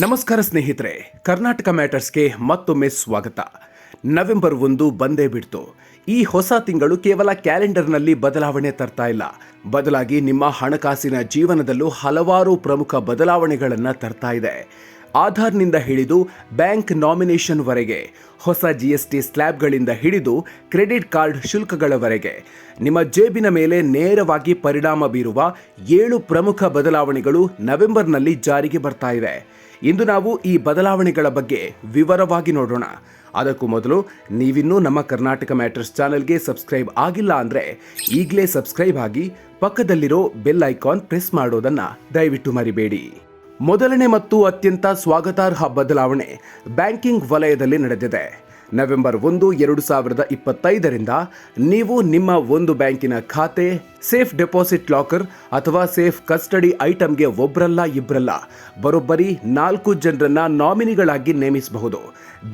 ನಮಸ್ಕಾರ ಸ್ನೇಹಿತರೆ, ಕರ್ನಾಟಕ ಮ್ಯಾಟರ್ಸ್ಗೆ ಮತ್ತೊಮ್ಮೆ ಸ್ವಾಗತ. ನವೆಂಬರ್ ಒಂದು ಬಂದೇ ಬಿಡ್ತು. ಈ ಹೊಸ ತಿಂಗಳು ಕೇವಲ ಕ್ಯಾಲೆಂಡರ್ನಲ್ಲಿ ಬದಲಾವಣೆ ತರ್ತಾ ಇಲ್ಲ. ಬದಲಾಗಿ ನಿಮ್ಮ ಹಣಕಾಸಿನ ಜೀವನದಲ್ಲೂ ಹಲವಾರು ಪ್ರಮುಖ ಬದಲಾವಣೆಗಳನ್ನು ತರ್ತಾ ಇದೆ. ಆಧಾರ್ನಿಂದ ಹಿಡಿದು ಬ್ಯಾಂಕ್ ನಾಮಿನೇಷನ್ವರೆಗೆ ಹೊಸ ಜಿ ಎಸ್ ಟಿ ಸ್ಲ್ಯಾಬ್ಗಳಿಂದ ಹಿಡಿದು ಕ್ರೆಡಿಟ್ ಕಾರ್ಡ್ ಶುಲ್ಕಗಳವರೆಗೆ, ನಿಮ್ಮ ಜೇಬಿನ ಮೇಲೆ ನೇರವಾಗಿ ಪರಿಣಾಮ ಬೀರುವ ಏಳು ಪ್ರಮುಖ ಬದಲಾವಣೆಗಳು ನವೆಂಬರ್ನಲ್ಲಿ ಜಾರಿಗೆ ಬರ್ತಾ ಇದೆ ಇಂದು ನಾವು ಈ ಬದಲಾವಣೆಗಳ ಬಗ್ಗೆ ವಿವರವಾಗಿ ನೋಡೋಣ. ಅದಕ್ಕೂ ಮೊದಲು ನೀವಿನ್ನೂ ನಮ್ಮ ಕರ್ನಾಟಕ ಮ್ಯಾಟರ್ಸ್ ಚಾನೆಲ್ಗೆ ಸಬ್ಸ್ಕ್ರೈಬ್ ಆಗಿಲ್ಲ ಅಂದರೆ ಈಗಲೇ ಸಬ್ಸ್ಕ್ರೈಬ್ ಆಗಿ ಪಕ್ಕದಲ್ಲಿರೋ ಬೆಲ್ ಐಕಾನ್ ಪ್ರೆಸ್ ಮಾಡೋದನ್ನು ದಯವಿಟ್ಟು ಮರಿಬೇಡಿ. ಮೊದಲನೇ ಮತ್ತು ಅತ್ಯಂತ ಸ್ವಾಗತಾರ್ಹ ಬದಲಾವಣೆ ಬ್ಯಾಂಕಿಂಗ್ ವಲಯದಲ್ಲಿ ನಡೆದಿದೆ. ನವೆಂಬರ್ ಒಂದು, ಎರಡು ಸಾವಿರದ ಇಪ್ಪತ್ತೈದರಿಂದ ನೀವು ನಿಮ್ಮ ಒಂದು ಬ್ಯಾಂಕಿನ ಖಾತೆ, ಸೇಫ್ ಡೆಪಾಸಿಟ್ ಲಾಕರ್ ಅಥವಾ ಸೇಫ್ ಕಸ್ಟಡಿ ಐಟಮ್ಗೆ ಒಬ್ಬರಲ್ಲ ಇಬ್ಬರಲ್ಲ ಬರೋಬ್ಬರಿ ನಾಲ್ಕು ಜನರನ್ನ ನಾಮಿನಿಗಳಾಗಿ ನೇಮಿಸಬಹುದು.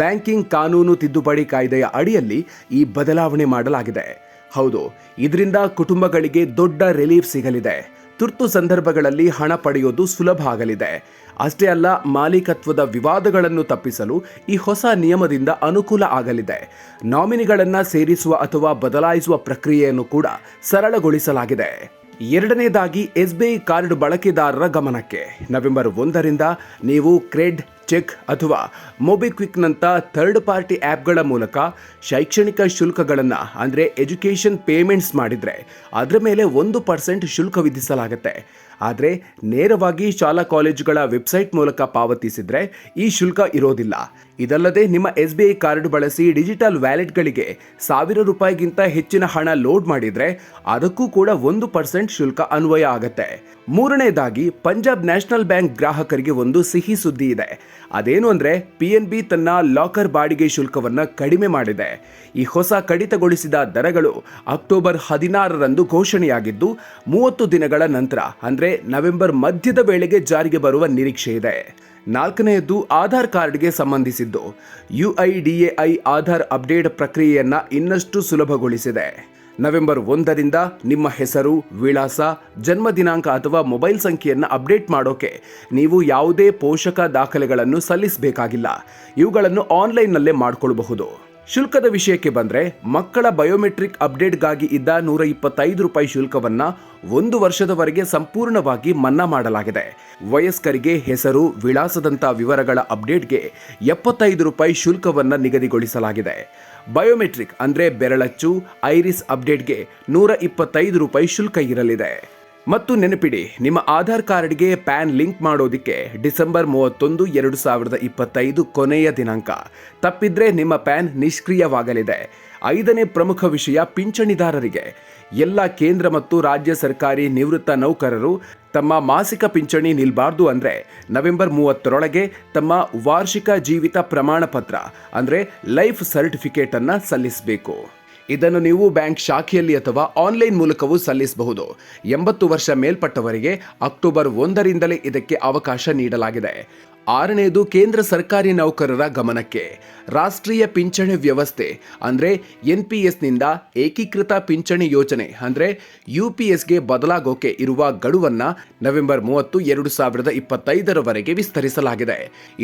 ಬ್ಯಾಂಕಿಂಗ್ ಕಾನೂನು ತಿದ್ದುಪಡಿ ಕಾಯ್ದೆಯ ಅಡಿಯಲ್ಲಿ ಈ ಬದಲಾವಣೆ ಮಾಡಲಾಗಿದೆ. ಹೌದು, ಇದರಿಂದ ಕುಟುಂಬಗಳಿಗೆ ದೊಡ್ಡ ರಿಲೀಫ್ ಸಿಗಲಿದೆ. ತುರ್ತು ಸಂದರ್ಭಗಳಲ್ಲಿ ಹಣ ಪಡೆಯೋದು ಸುಲಭ ಆಗಲಿದೆ. ಅಷ್ಟೇ ಅಲ್ಲ, ಮಾಲೀಕತ್ವದ ವಿವಾದಗಳನ್ನು ತಪ್ಪಿಸಲು ಈ ಹೊಸ ನಿಯಮದಿಂದ ಅನುಕೂಲ ಆಗಲಿದೆ. ನಾಮಿನಿಗಳನ್ನು ಸೇರಿಸುವ ಅಥವಾ ಬದಲಾಯಿಸುವ ಪ್ರಕ್ರಿಯೆಯನ್ನು ಕೂಡ ಸರಳಗೊಳಿಸಲಾಗಿದೆ. ಎರಡನೇದಾಗಿ, ಎಸ್ಬಿಐ ಕಾರ್ಡ್ ಬಳಕೆದಾರರ ಗಮನಕ್ಕೆ. ನವೆಂಬರ್ ಒಂದರಿಂದ ನೀವು ಕ್ರೆಡ್ ಚೆಕ್ ಅಥವಾ ಮೊಬಿಕ್ವಿಕ್ನಂಥ ಥರ್ಡ್ ಪಾರ್ಟಿ ಆ್ಯಪ್ಗಳ ಮೂಲಕ ಶೈಕ್ಷಣಿಕ ಶುಲ್ಕಗಳನ್ನು, ಅಂದರೆ ಎಜುಕೇಷನ್ ಪೇಮೆಂಟ್ಸ್ ಮಾಡಿದರೆ ಅದರ ಮೇಲೆ ಒಂದು ಪರ್ಸೆಂಟ್ ಶುಲ್ಕ ವಿಧಿಸಲಾಗುತ್ತೆ. ಆದರೆ ನೇರವಾಗಿ ಶಾಲಾ ಕಾಲೇಜುಗಳ ವೆಬ್ಸೈಟ್ ಮೂಲಕ ಪಾವತಿಸಿದರೆ ಈ ಶುಲ್ಕ ಇರೋದಿಲ್ಲ. ಇದಲ್ಲದೆ ನಿಮ್ಮ ಎಸ್ ಬಿ ಐ ಕಾರ್ಡ್ ಬಳಸಿ ಡಿಜಿಟಲ್ ವ್ಯಾಲೆಟ್ಗಳಿಗೆ ಸಾವಿರ ರೂಪಾಯಿಗಿಂತ ಹೆಚ್ಚಿನ ಹಣ ಲೋಡ್ ಮಾಡಿದರೆ ಅದಕ್ಕೂ ಕೂಡ ಒಂದು ಪರ್ಸೆಂಟ್ ಶುಲ್ಕ ಅನ್ವಯ ಆಗುತ್ತೆ. ಮೂರನೇದಾಗಿ, ಪಂಜಾಬ್ ನ್ಯಾಷನಲ್ ಬ್ಯಾಂಕ್ ಗ್ರಾಹಕರಿಗೆ ಒಂದು ಸಿಹಿ ಸುದ್ದಿ ಇದೆ. ಅದೇನು ಅಂದರೆ ಪಿ ಎನ್ ಬಿ ತನ್ನ ಲಾಕರ್ ಬಾಡಿಗೆ ಶುಲ್ಕವನ್ನು ಕಡಿಮೆ ಮಾಡಿದೆ. ಈ ಹೊಸ ಕಡಿತಗೊಳಿಸಿದ ದರಗಳು ಅಕ್ಟೋಬರ್ ಹದಿನಾರರಂದು ಘೋಷಣೆಯಾಗಿದ್ದು, ಮೂವತ್ತು ದಿನಗಳ ನಂತರ, ಅಂದ್ರೆ ನವೆಂಬರ್ ಮಧ್ಯದ ವೇಳೆಗೆ ಜಾರಿಗೆ ಬರುವ ನಿರೀಕ್ಷೆ ಇದೆ. ನಾಲ್ಕನೆಯದ್ದು ಆಧಾರ್ ಕಾರ್ಡ್ಗೆ ಸಂಬಂಧಿಸಿದ್ದು. ಯುಐಡಿಎಐ ಆಧಾರ್ ಅಪ್ಡೇಟ್ ಪ್ರಕ್ರಿಯೆಯನ್ನ ಇನ್ನಷ್ಟು ಸುಲಭಗೊಳಿಸಿದೆ. ನವೆಂಬರ್ ಒಂದರಿಂದ ನಿಮ್ಮ ಹೆಸರು, ವಿಳಾಸ, ಜನ್ಮ ದಿನಾಂಕ ಅಥವಾ ಮೊಬೈಲ್ ಸಂಖ್ಯೆಯನ್ನು ಅಪ್ಡೇಟ್ ಮಾಡೋಕೆ ನೀವು ಯಾವುದೇ ಪೋಷಕ ದಾಖಲೆಗಳನ್ನು ಸಲ್ಲಿಸಬೇಕಾಗಿಲ್ಲ. ಇವುಗಳನ್ನು ಆನ್ಲೈನ್ನಲ್ಲೇ ಮಾಡಿಕೊಳ್ಳಬಹುದು ಶುಲ್ಕದ ವಿಷಯಕ್ಕೆ ಬಂದರೆ ಮಕ್ಕಳ ಬಯೋಮೆಟ್ರಿಕ್ ಅಪ್ಡೇಟ್ಗಾಗಿ ಇದ್ದ ನೂರ ಇಪ್ಪತ್ತೈದು ರೂಪಾಯಿ ಶುಲ್ಕವನ್ನು ಒಂದು ವರ್ಷದವರೆಗೆ ಸಂಪೂರ್ಣವಾಗಿ ಮನ್ನಾ ಮಾಡಲಾಗಿದೆ. ವಯಸ್ಕರಿಗೆ ಹೆಸರು ವಿಳಾಸದಂಥ ವಿವರಗಳ ಅಪ್ಡೇಟ್ಗೆ ಎಪ್ಪತ್ತೈದು ರೂಪಾಯಿ ಶುಲ್ಕವನ್ನು ನಿಗದಿಗೊಳಿಸಲಾಗಿದೆ. ಬಯೋಮೆಟ್ರಿಕ್ ಅಂದರೆ ಬೆರಳಚ್ಚು, ಐರಿಸ್ ಅಪ್ಡೇಟ್ಗೆ ನೂರ ಇಪ್ಪತ್ತೈದು ರೂಪಾಯಿ ಶುಲ್ಕ ಇರಲಿದೆ. ಮತ್ತು ನೆನಪಿಡಿ, ನಿಮ್ಮ ಆಧಾರ್ ಕಾರ್ಡ್ಗೆ ಪ್ಯಾನ್ ಲಿಂಕ್ ಮಾಡೋದಕ್ಕೆ ಡಿಸೆಂಬರ್ ಮೂವತ್ತೊಂದು, ಎರಡು ಸಾವಿರದ ಇಪ್ಪತ್ತೈದು ಕೊನೆಯ ದಿನಾಂಕ. ತಪ್ಪಿದ್ರೆ ನಿಮ್ಮ ಪ್ಯಾನ್ ನಿಷ್ಕ್ರಿಯವಾಗಲಿದೆ. ಐದನೇ ಪ್ರಮುಖ ವಿಷಯ ಪಿಂಚಣಿದಾರರಿಗೆ. ಎಲ್ಲ ಕೇಂದ್ರ ಮತ್ತು ರಾಜ್ಯ ಸರ್ಕಾರಿ ನಿವೃತ್ತ ನೌಕರರು ತಮ್ಮ ಮಾಸಿಕ ಪಿಂಚಣಿ ನಿಲ್ಬಾರ್ದು ಅಂದರೆ ನವೆಂಬರ್ ಮೂವತ್ತರೊಳಗೆ ತಮ್ಮ ವಾರ್ಷಿಕ ಜೀವಿತ ಪ್ರಮಾಣ ಪತ್ರ ಅಂದರೆ ಲೈಫ್ ಸರ್ಟಿಫಿಕೇಟನ್ನು ಸಲ್ಲಿಸಬೇಕು. ಇದನ್ನು ನೀವು ಬ್ಯಾಂಕ್ ಶಾಖೆಯಲ್ಲಿ ಅಥವಾ ಆನ್ಲೈನ್ ಮೂಲಕವೂ ಸಲ್ಲಿಸಬಹುದು. ಎಂಬತ್ತು ವರ್ಷ ಮೇಲ್ಪಟ್ಟವರಿಗೆ ಅಕ್ಟೋಬರ್ ಒಂದರಿಂದಲೇ ಇದಕ್ಕೆ ಅವಕಾಶ ನೀಡಲಾಗಿದೆ. ಆರನೇದು, ಕೇಂದ್ರ ಸರ್ಕಾರಿ ನೌಕರರ ಗಮನಕ್ಕೆ. ರಾಷ್ಟ್ರೀಯ ಪಿಂಚಣಿ ವ್ಯವಸ್ಥೆ, ಅಂದರೆ ಎನ್ ಪಿ ಎಸ್ನಿಂದ ಏಕೀಕೃತ ಪಿಂಚಣಿ ಯೋಜನೆ, ಅಂದರೆ ಯು ಪಿ ಎಸ್ಗೆ ಬದಲಾಗೋಕೆ ಇರುವ ಗಡುವನ್ನು ನವೆಂಬರ್ ಮೂವತ್ತು, ಎರಡು ಸಾವಿರದ ಇಪ್ಪತ್ತೈದರವರೆಗೆ ವಿಸ್ತರಿಸಲಾಗಿದೆ.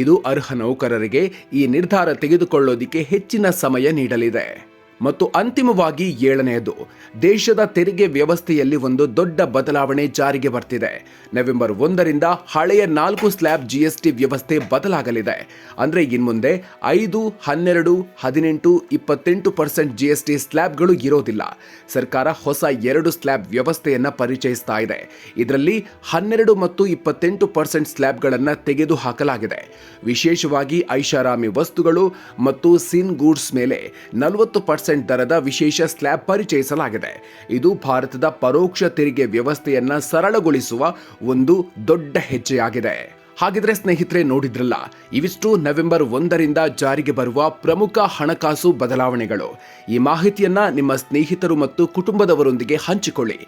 ಇದು ಅರ್ಹ ನೌಕರರಿಗೆ ಈ ನಿರ್ಧಾರ ತೆಗೆದುಕೊಳ್ಳೋದಿಕ್ಕೆ ಹೆಚ್ಚಿನ ಸಮಯ ನೀಡಲಿದೆ. ಮತ್ತು ಅಂತಿಮವಾಗಿ ಏಳನೆಯದು, ದೇಶದ ತೆರಿಗೆ ವ್ಯವಸ್ಥೆಯಲ್ಲಿ ಒಂದು ದೊಡ್ಡ ಬದಲಾವಣೆ ಜಾರಿಗೆ ಬರ್ತಿದೆ. ನವೆಂಬರ್ ಒಂದರಿಂದ ಹಳೆಯ ನಾಲ್ಕು ಸ್ಲ್ಯಾಬ್ ಜಿಎಸ್ಟಿ ವ್ಯವಸ್ಥೆ ಬದಲಾಗಲಿದೆ. ಅಂದ್ರೆ ಇನ್ಮುಂದೆ ಐದು, ಹನ್ನೆರಡು, ಹದಿನೆಂಟು, ಇಪ್ಪತ್ತೆಂಟು ಪರ್ಸೆಂಟ್ ಜಿಎಸ್ಟಿ ಸ್ಲ್ಯಾಬ್ಗಳು ಇರೋದಿಲ್ಲ. ಸರ್ಕಾರ ಹೊಸ ಎರಡು ಸ್ಲ್ಯಾಬ್ ವ್ಯವಸ್ಥೆಯನ್ನು ಪರಿಚಯಿಸ್ತಾ ಇದೆ. ಇದರಲ್ಲಿ ಹನ್ನೆರಡು ಮತ್ತು ಇಪ್ಪತ್ತೆಂಟು ಪರ್ಸೆಂಟ್ ಸ್ಲ್ಯಾಬ್ಗಳನ್ನು ತೆಗೆದು ಹಾಕಲಾಗಿದೆ ವಿಶೇಷವಾಗಿ ಐಷಾರಾಮಿ ವಸ್ತುಗಳು ಮತ್ತು ಸಿನ್ ಗೂಡ್ಸ್ ಮೇಲೆ ನಲವತ್ತು ಪರ್ಸೆಂಟ್ ದರದ ವಿಶೇಷ ಸ್ಲ್ಯಾಬ್ ಪರಿಚಯಿಸಲಾಗಿದೆ. ಇದು ಭಾರತದ ಪರೋಕ್ಷ ತೆರಿಗೆ ವ್ಯವಸ್ಥೆಯನ್ನು ಸರಳಗೊಳಿಸುವ ಒಂದು ದೊಡ್ಡ ಹೆಜ್ಜೆಯಾಗಿದೆ. ಹಾಗಿದ್ರೆ ಸ್ನೇಹಿತರೆ ನೋಡಿದ್ರಲ್ಲ, ಇವಿಷ್ಟು ನವೆಂಬರ್ ಒಂದರಿಂದ ಜಾರಿಗೆ ಬರುವ ಪ್ರಮುಖ ಹಣಕಾಸು ಬದಲಾವಣೆಗಳು. ಈ ಮಾಹಿತಿಯನ್ನ ನಿಮ್ಮ ಸ್ನೇಹಿತರು ಮತ್ತು ಕುಟುಂಬದವರೊಂದಿಗೆ ಹಂಚಿಕೊಳ್ಳಿ.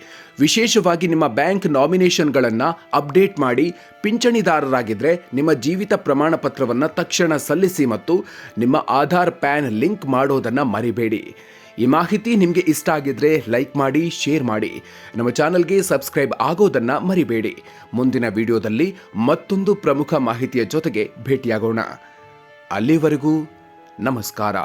ವಿಶೇಷವಾಗಿ ನಿಮ್ಮ ಬ್ಯಾಂಕ್ ನಾಮಿನೇಷನ್ಗಳನ್ನು ಅಪ್ಡೇಟ್ ಮಾಡಿ ಪಿಂಚಣಿದಾರರಾಗಿದ್ದರೆ ನಿಮ್ಮ ಜೀವಿತ ಪ್ರಮಾಣ ಪತ್ರವನ್ನು ತಕ್ಷಣ ಸಲ್ಲಿಸಿ ಮತ್ತು ನಿಮ್ಮ ಆಧಾರ್ ಪ್ಯಾನ್ ಲಿಂಕ್ ಮಾಡೋದನ್ನು ಮರಿಬೇಡಿ. ಈ ಮಾಹಿತಿ ನಿಮಗೆ ಇಷ್ಟ ಆಗಿದ್ರೆ ಲೈಕ್ ಮಾಡಿ, ಶೇರ್ ಮಾಡಿ. ನಮ್ಮ ಚಾನಲ್ಗೆ ಸಬ್ಸ್ಕ್ರೈಬ್ ಆಗೋದನ್ನ ಮರಿಬೇಡಿ. ಮುಂದಿನ ವಿಡಿಯೋದಲ್ಲಿ ಮತ್ತೊಂದು ಪ್ರಮುಖ ಮಾಹಿತಿಯ ಜೊತೆಗೆ ಭೇಟಿಯಾಗೋಣ. ಅಲ್ಲಿವರೆಗೂ ನಮಸ್ಕಾರ.